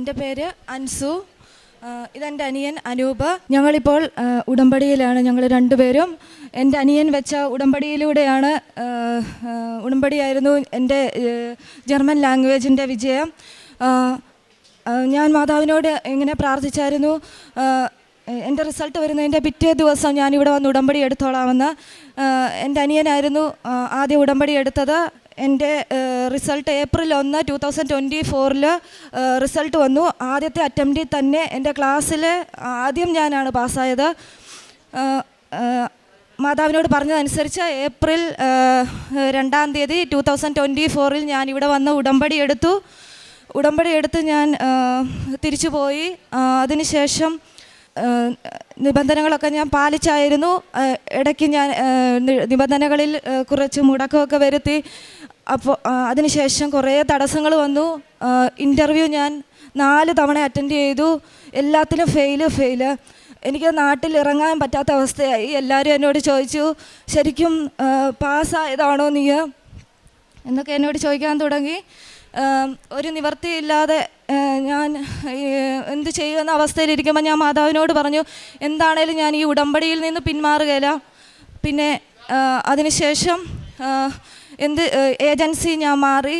എന്റെ പേര് അൻസു. ഇതെന്റെ അനിയൻ അനൂപ്. ഞങ്ങളിപ്പോൾ ഉടമ്പടിയിലാണ് ഞങ്ങൾ രണ്ടുപേരും. എന്റെ അനിയൻ വെച്ച ഉടമ്പടിയിലൂടെയാണ് ഉടമ്പടിയായിരുന്നു എന്റെ ജർമ്മൻ ലാംഗ്വേജിന്റെ വിജയം. ഞാൻ മാതാവിനോട് ഇങ്ങനെ പ്രാർത്ഥിച്ചായിരുന്നു? എന്റെ റിസൾട്ട് വരുന്നതിന്റെ പിറ്റേ ദിവസം ഞാനിവിടെ വന്ന് ഉടമ്പടി എടുത്തോളാമെന്ന്. എന്റെ അനിയനായിരുന്നു ആദ്യം ഉടമ്പടി എടുത്തത്. എന്റെ റിസൾട്ട് ഏപ്രിൽ ഒന്ന് ടു തൗസൻഡ് ട്വന്റി ഫോറിൽ റിസൾട്ട് വന്നു. ആദ്യത്തെ അറ്റംപ്റ്റിൽ തന്നെ എന്റെ ക്ലാസ്സിൽ ആദ്യം ഞാനാണ് പാസ്സായത്. മാതാവിനോട് പറഞ്ഞതനുസരിച്ച് ഏപ്രിൽ രണ്ടാം തീയതി ടു തൗസൻഡ് ട്വന്റി ഫോറിൽ ഞാൻ ഇവിടെ വന്ന് ഉടമ്പടി എടുത്തു. ഉടമ്പടി എടുത്ത് ഞാൻ തിരിച്ചു പോയി അതിനുശേഷം നിബന്ധനകളൊക്കെ ഞാൻ പാലിച്ചായിരുന്നു. ഇടയ്ക്ക് ഞാൻ നിബന്ധനകളിൽ കുറച്ച് മുടക്കമൊക്കെ വരുത്തി. അപ്പോൾ അതിനുശേഷം കുറേ തടസ്സങ്ങൾ വന്നു. ഇന്റർവ്യൂ ഞാൻ നാല് തവണ അറ്റൻഡ് ചെയ്തു. എല്ലാത്തിലും ഫെയിൽ ഫെയിൽ. എനിക്ക് നാട്ടിൽ ഇറങ്ങാൻ പറ്റാത്ത അവസ്ഥയായി. എല്ലാവരും എന്നോട് ചോദിച്ചു ശരിക്കും പാസ്സായതാണോ നീ എന്നൊക്കെ എന്നോട് ചോദിക്കാൻ തുടങ്ങി. ഒരു നിവർത്തിയില്ലാതെ ഞാൻ എന്ത് ചെയ്യുമെന്ന അവസ്ഥയിലിരിക്കുമ്പോൾ ഞാൻ മാതാവിനോട് പറഞ്ഞു എന്താണേലും ഞാൻ ഈ ഉടമ്പടിയിൽ നിന്ന് പിന്മാറുകയില്ല പിന്നെ അതിനുശേഷം എന്ത് ഏജൻസി ഞാൻ മാറി.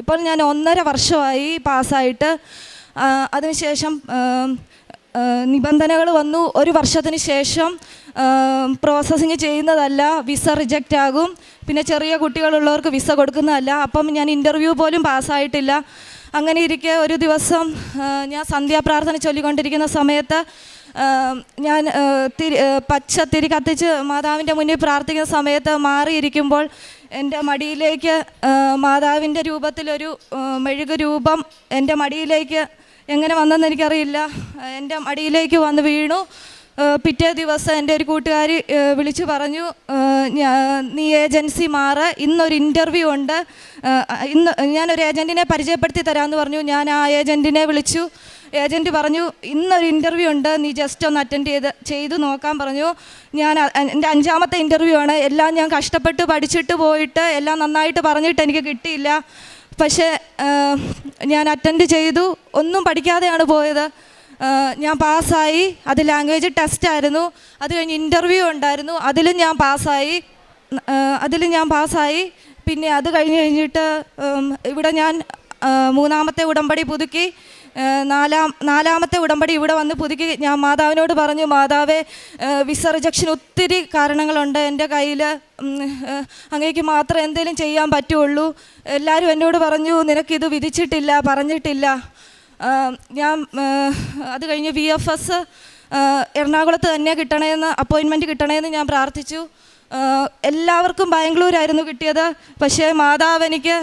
ഇപ്പോൾ ഞാൻ ഒന്നര വർഷമായി പാസ്സായിട്ട് അതിനുശേഷം നിബന്ധനകൾ വന്നു. ഒരു വർഷത്തിന് ശേഷം പ്രോസസ്സിങ് ചെയ്യുന്നതല്ല വിസ റിജക്റ്റ് ആകും. പിന്നെ ചെറിയ കുട്ടികളുള്ളവർക്ക് വിസ കൊടുക്കുന്നതല്ല. അപ്പം ഞാൻ ഇന്റർവ്യൂ പോലും പാസ്സായിട്ടില്ല അങ്ങനെ ഇരിക്കെ ഒരു ദിവസം ഞാൻ സന്ധ്യാപ്രാർത്ഥന ചൊല്ലിക്കൊണ്ടിരിക്കുന്ന സമയത്ത് ഞാൻ തിരി പച്ച തിരി കത്തിച്ച് മാതാവിന്റെ മുന്നിൽ പ്രാർത്ഥിക്കുന്ന സമയത്ത് മാറിയിരിക്കുമ്പോൾ എന്റെ മടിയിലേക്ക് മാതാവിന്റെ രൂപത്തിലൊരു മെഴുക് രൂപം എന്റെ മടിയിലേക്ക് എങ്ങനെ വന്നെന്ന് എനിക്കറിയില്ല. എന്റെ അടിയിലേക്ക് വന്ന് വീണു. പിറ്റേ ദിവസം എന്റെ ഒരു കൂട്ടുകാരി വിളിച്ചു പറഞ്ഞു നീ ഏജൻസി മാറ്. ഇന്നൊരു ഇന്റർവ്യൂ ഉണ്ട്. ഇന്ന് ഞാനൊരു ഏജന്റിനെ പരിചയപ്പെടുത്തി തരാമെന്ന് പറഞ്ഞു. ഞാൻ ആ ഏജന്റിനെ വിളിച്ചു. ഏജന്റ് പറഞ്ഞു ഇന്നൊരു ഇന്റർവ്യൂ ഉണ്ട്. നീ ജസ്റ്റ് ഒന്ന് അറ്റൻഡ് ചെയ്ത് ചെയ്ത് നോക്കാൻ പറഞ്ഞു. ഞാൻ എന്റെ അഞ്ചാമത്തെ ഇന്റർവ്യൂ ആണ്. എല്ലാം ഞാൻ കഷ്ടപ്പെട്ട് പഠിച്ചിട്ട് പോയിട്ട് എല്ലാം നന്നായിട്ട് പറഞ്ഞിട്ട് എനിക്ക് കിട്ടിയില്ല. പക്ഷേ ഞാൻ അറ്റൻഡ് ചെയ്തു. ഒന്നും പഠിക്കാതെയാണ് പോയത്. ഞാൻ പാസ്സായി. അത് ലാംഗ്വേജ് ടെസ്റ്റായിരുന്നു അത് കഴിഞ്ഞ് ഇന്റർവ്യൂ ഉണ്ടായിരുന്നു. അതിലും ഞാൻ പാസ്സായി. അതിലും ഞാൻ പാസ്സായി. പിന്നെ അത് കഴിഞ്ഞ് കഴിഞ്ഞിട്ട് ഇവിടെ ഞാൻ മൂന്നാമത്തെ ഉടമ്പടി പുതുക്കി. നാലാം നാലാമത്തെ ഉടമ്പടി ഇവിടെ വന്ന് പുതുക്കി. ഞാൻ മാതാവിനോട് പറഞ്ഞു മാതാവേ വിസ റിജക്ഷൻ ഒത്തിരി കാരണങ്ങളുണ്ട്. എന്റെ കയ്യിൽ അങ്ങേക്ക് മാത്രം എന്തെങ്കിലും ചെയ്യാൻ പറ്റുള്ളൂ. എല്ലാവരും എന്നോട് പറഞ്ഞു നിനക്കിത് വിധിച്ചിട്ടില്ല പറഞ്ഞിട്ടില്ല. ഞാൻ അത് കഴിഞ്ഞ് വി എഫ് എസ് എറണാകുളത്ത് തന്നെ കിട്ടണമെന്ന് അപ്പോയിൻമെന്റ് കിട്ടണമെന്ന് ഞാൻ പ്രാർത്ഥിച്ചു. എല്ലാവർക്കും ബാംഗ്ലൂരായിരുന്നു കിട്ടിയത്. പക്ഷേ മാതാവ് എനിക്ക്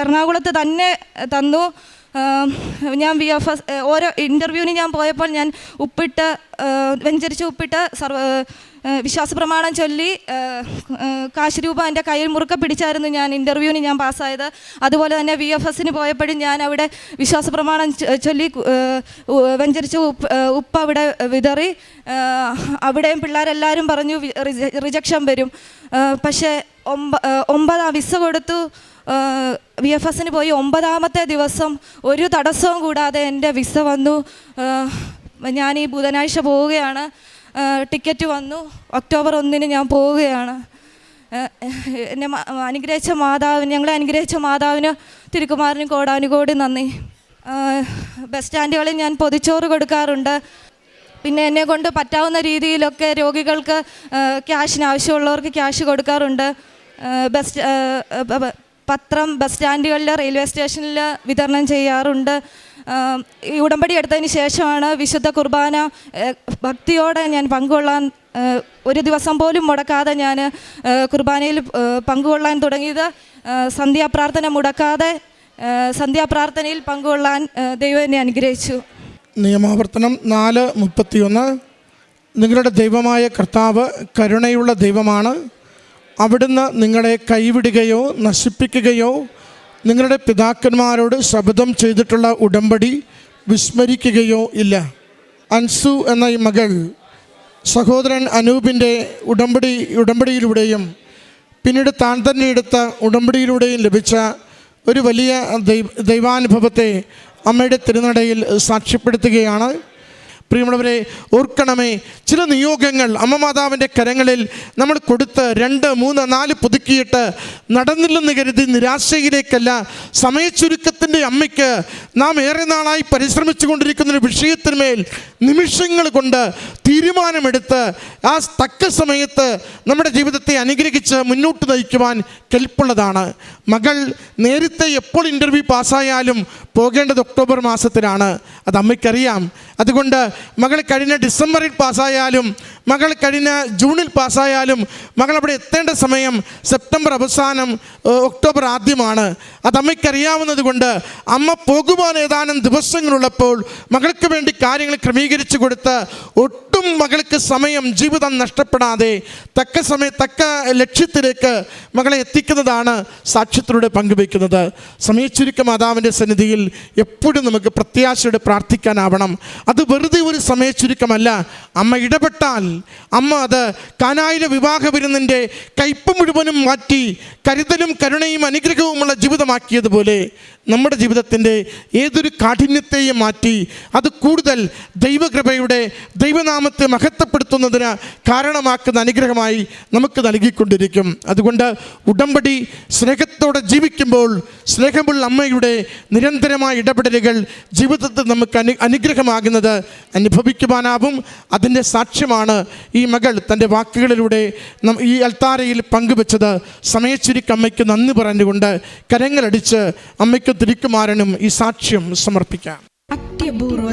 എറണാകുളത്ത് തന്നെ തന്നു. ഞാൻ വി എഫ് എസ് ഓരോ ഇന്റർവ്യൂവിന് ഞാൻ പോയപ്പോൾ ഞാൻ ഉപ്പിട്ട് വെഞ്ചരിച്ച് ഉപ്പിട്ട് സർവ വിശ്വാസ പ്രമാണം ചൊല്ലി കാശ് രൂപ എന്റെ കയ്യിൽ മുറുക്ക പിടിച്ചായിരുന്നു ഞാൻ ഇന്റർവ്യൂവിന് ഞാൻ പാസ്സായത്. അതുപോലെ തന്നെ വി എഫ് എസിന് പോയപ്പോഴും ഞാൻ അവിടെ വിശ്വാസ പ്രമാണം ചൊല്ലി വെഞ്ചരിച്ച് ഉപ്പ് ഉപ്പ് അവിടെ വിതറി അവിടെയും പിള്ളേരെല്ലാവരും പറഞ്ഞു റിജക്ഷൻ വരും. പക്ഷേ ഒമ്പതാം വിസ കൊടുത്തു. വി എഫ് എസിന് പോയി ഒമ്പതാമത്തെ ദിവസം ഒരു തടസ്സവും കൂടാതെ എന്റെ വിസ വന്നു. ഞാൻ ഈ ബുധനാഴ്ച പോവുകയാണ്. ടിക്കറ്റ് വന്നു. ഒക്ടോബർ ഒന്നിന് ഞാൻ പോവുകയാണ്. എന്നെ അനുഗ്രഹിച്ച മാതാവിന് ഞങ്ങളെ അനുഗ്രഹിച്ച മാതാവിന് തിരുക്കുമാറിനും കോടാനുകോടി നന്ദി. ബസ് സ്റ്റാൻഡുകളിൽ ഞാൻ പൊതിച്ചോറ് കൊടുക്കാറുണ്ട്. പിന്നെ എന്നെ കൊണ്ട് പറ്റാവുന്ന രീതിയിലൊക്കെ രോഗികൾക്ക് ക്യാഷിന് ആവശ്യമുള്ളവർക്ക് ക്യാഷ് കൊടുക്കാറുണ്ട്. ബസ് പത്രം ബസ് സ്റ്റാൻഡുകളിൽ റെയിൽവേ സ്റ്റേഷനിൽ വിതരണം ചെയ്യാറുണ്ട്. ഈ ഉടമ്പടി എടുത്തതിന് ശേഷമാണ് വിശുദ്ധ കുർബാന ഭക്തിയോടെ ഞാൻ പങ്കുകൊള്ളാൻ ഒരു ദിവസം പോലും മുടക്കാതെ ഞാൻ കുർബാനയിൽ പങ്കുകൊള്ളാൻ തുടങ്ങിയത്. സന്ധ്യാപ്രാർത്ഥന മുടക്കാതെ സന്ധ്യാപ്രാർത്ഥനയിൽ പങ്കുകൊള്ളാൻ ദൈവം എന്നെ അനുഗ്രഹിച്ചു. നിയമാവർത്തനം നാല് മുപ്പത്തിയൊന്ന്. നിങ്ങളുടെ ദൈവമായ കർത്താവ് കരുണയുള്ള ദൈവമാണ്. അവിടുന്ന് നിങ്ങളെ കൈവിടുകയോ നശിപ്പിക്കുകയോ നിങ്ങളുടെ പിതാക്കന്മാരോട് ശബ്ദം ചെയ്തിട്ടുള്ള ഉടമ്പടി വിസ്മരിക്കുകയോ ഇല്ല. അൻസു എന്ന ഈ മകൾ സഹോദരൻ അനൂപിന്റെ ഉടമ്പടി ഉടമ്പടിയിലൂടെയും പിന്നീട് താൻ തന്നെ എടുത്ത ഉടമ്പടിയിലൂടെയും ലഭിച്ച ഒരു വലിയ ദൈവാനുഭവത്തെ അമ്മയുടെ തിരുനടയിൽ സാക്ഷ്യപ്പെടുത്തുകയാണ്. പ്രിയമുള്ളവരെ ഓർക്കണമേ ചില നിയോഗങ്ങൾ അമ്മമാതാവിന്റെ കരങ്ങളിൽ നമ്മൾ കൊടുത്ത് രണ്ട് മൂന്ന് നാല് പുതുക്കിയിട്ട് നടന്നില്ലെന്ന് കരുതി നിരാശയിലേക്കല്ല സമയച്ചുരുക്കത്തിന്റെ അമ്മയ്ക്ക് നാം ഏറെ നാളായി പരിശ്രമിച്ചു കൊണ്ടിരിക്കുന്ന ഒരു വിഷയത്തിന്മേൽ നിമിഷങ്ങൾ കൊണ്ട് തീരുമാനമെടുത്ത് ആ തക്ക സമയത്ത് നമ്മുടെ ജീവിതത്തെ അനുഗ്രഹിച്ച് മുന്നോട്ട് നയിക്കുവാൻ കെൽപ്പുള്ളതാണ്. മകൾ നേരത്തെ എപ്പോൾ ഇന്റർവ്യൂ പാസ്സായാലും പോകേണ്ടത് ഒക്ടോബർ മാസത്തിലാണ്. അത് അമ്മയ്ക്കറിയാം. അതുകൊണ്ട് മകൾ കഴിഞ്ഞ ഡിസംബറിൽ പാസ്സായാലും മകൾ കഴിഞ്ഞ ജൂണിൽ പാസ്സായാലും മകൾ അവിടെ എത്തേണ്ട സമയം സെപ്റ്റംബർ അവസാനം ഒക്ടോബർ ആദ്യമാണ്. അത് അമ്മയ്ക്കറിയാവുന്നത് കൊണ്ട് അമ്മ പോകുവാൻ ഏതാനും ദിവസങ്ങളുള്ളപ്പോൾ മകൾക്ക് വേണ്ടി കാര്യങ്ങൾ ക്രമീകരിച്ചു കൊടുത്ത് ഒട്ടും മകൾക്ക് സമയം ജീവിതം നഷ്ടപ്പെടാതെ തക്ക സമയ തക്ക ലക്ഷ്യത്തിലേക്ക് മകളെ എത്തിക്കുന്നതാണ് സാക്ഷ്യത്തിലൂടെ പങ്കുവയ്ക്കുന്നത്. സമയച്ചുരുക്ക മാതാവിന്റെ സന്നിധിയിൽ എപ്പോഴും നമുക്ക് പ്രത്യാശയോടെ പ്രാർത്ഥിക്കാനാവണം. അത് വെറുതെ ഒരു സമയച്ചുരുക്കമല്ല. അമ്മ ഇടപെട്ടാൽ അമ്മ അത് കാനായിലെ വിവാഹ വിരുന്നിന്റെ കയ്പ് മുഴുവനും മാറ്റി കരുതലും കരുണയും അനുഗ്രഹവുമുള്ള ജീവിതമാക്കിയതുപോലെ നമ്മുടെ ജീവിതത്തിന്റെ ഏതൊരു കാഠിന്യത്തെയും മാറ്റി അത് കൂടുതൽ ദൈവകൃപയുടെ ദൈവനാമത്തെ മഹത്വപ്പെടുത്തുന്നതിന് കാരണമാക്കുന്ന അനുഗ്രഹമായി നമുക്ക് നൽകിക്കൊണ്ടിരിക്കും. അതുകൊണ്ട് ഉടമ്പടി സ്നേഹത്തോടെ ജീവിക്കുമ്പോൾ സ്നേഹമുള്ള അമ്മയുടെ നിരന്തരമായ ഇടപെടലുകൾ ജീവിതത്തിൽ നമുക്ക് അനു അനുഗ്രഹമാകുന്നത് അനുഭവിക്കുവാനാവും. അതിന്റെ സാക്ഷ്യമാണ് ഈ മകൾ തന്റെ വാക്കുകളിലൂടെ ഈ അൽത്താരയിൽ പങ്കുവെച്ചത്. സമയച്ചുരുക്കമ്മയ്ക്ക് നന്ദി പറഞ്ഞുകൊണ്ട് കരങ്ങളടിച്ച് അമ്മയ്ക്ക് തിരിക്കുമാരനും ഈ സാക്ഷ്യം സമർപ്പിക്കാം. അത്യപൂർവ